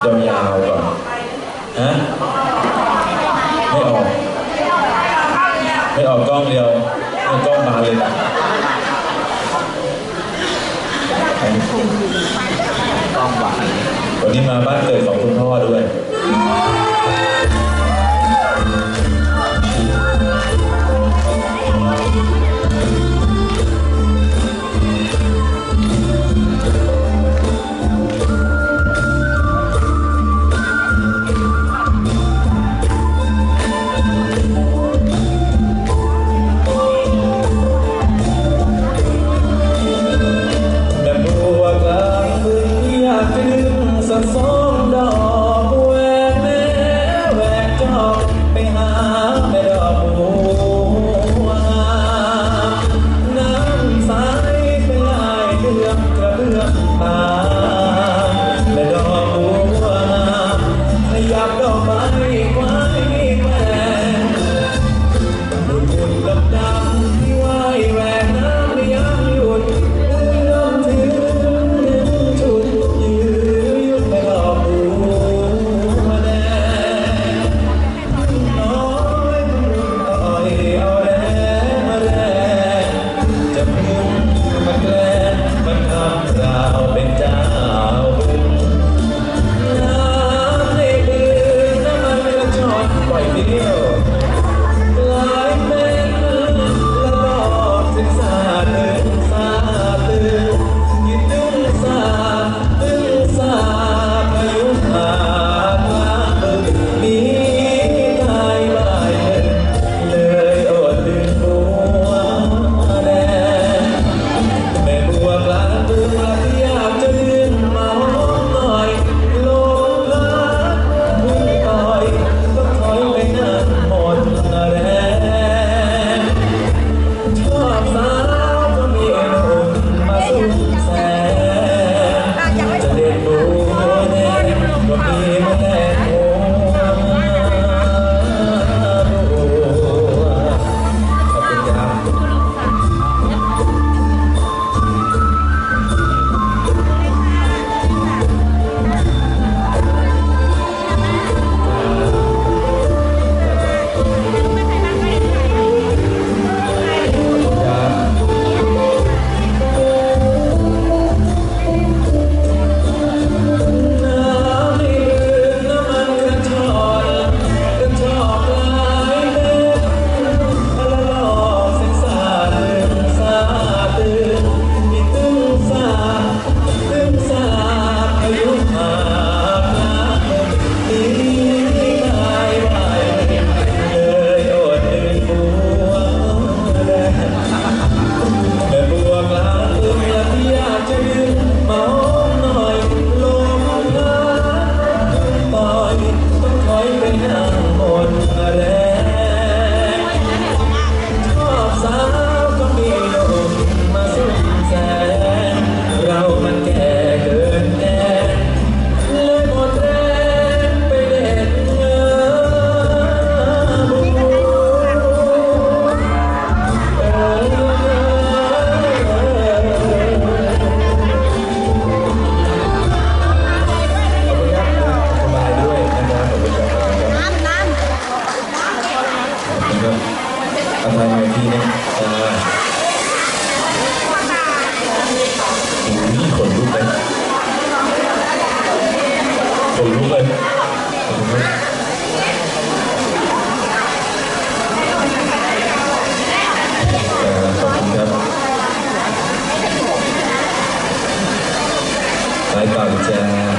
ยาวก่อนฮะ ไม่ออก ไม่ออกกล้องเดียวไม่กล้องมาเลยนะกล้องวานวันนี้มาบ้าน 来到家。